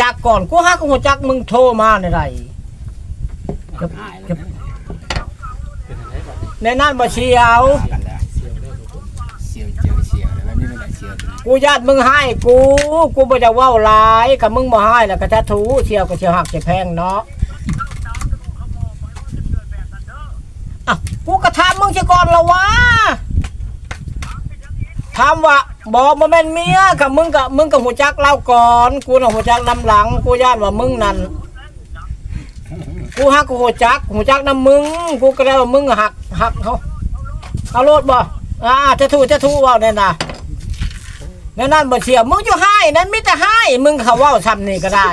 จักก่อนกูฮักกูจักมึงโทรมาในไรจะหายแล้วในนั้นบ่เชียวกันแล้วเสียวเจียวเสียวแล้วนี่ไม่ได้เสียวตัวนี้กูญาติมึงให้กูกูบ่จะเว้าหลายกับมึงบ่ให้แล้วก็จะถูเชียวก็เชียวหักเชียวแพงเนาะอะกูก็ถามมึงเสียก่อนละวะถามว่า บอกบ่แม่นเมียกับมึงกับมึงกับหัวจักเล่าก่อน กูน่ะหัวจักนำหลัง กูญาติว่ามึงนั่นกูฮักกูหัวจักหัวจักนำมึง กูก็ได้ว่ามึงหักหักเขาเอาโลดบ่อ่าจะถูจะถูว่าแน่นะนั่นนั่นบ่เชียวมึงจะให้นั่นมิแต่ให้มึงเขาว่าซ้ำนี่ก็ได้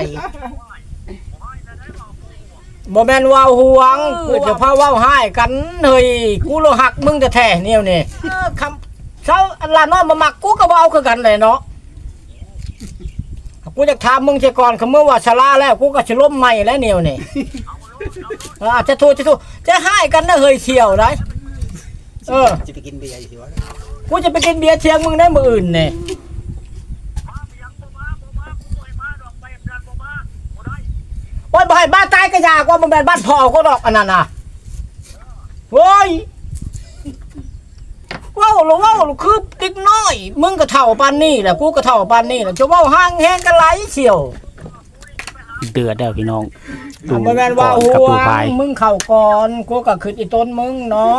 บ่แม่นว่าห่วงกูจะพาว่าให้กันเฮ้ยกูโลหักมึงจะแท้เนี่ยนี่คำ เช้าอันลาน้อยมามักกูก็บ่เอาคือกันเลยเนาะกูจะถามมึงเสียก่อนคือเมื่อว่าชะลาแล้วกูก็สิล้มใหม่แล้วเนี่ยวนี่อ่าจะโทษจะโทษจะให้กันนะเฮ้ยเชียวได้เออจะไปกินเบียร์อยู่ที่วัดกูจะไปกินเบียร์เชียงมึงได้มืออื่นเนี่ยโอ้ยบ่ให้บ้านตายก็ยากว่ามันเป็นบ้านพ่อก็ดอกอันนั้นน่ะโว้ยว้าว หรือว้าวหรือคือติ๊กน้อย มึงก็เท่าปานนี่แหละกูก็เท่าปานนี่แหละจะเว้าห้างแห้งกันไหลเชียวเดือดแล้วพี่น้องอะบ่แม่นว่ากับห่วตูงพายมึงเข้าก่อนกูก็ขึ้นอีต้นมึงเนาะ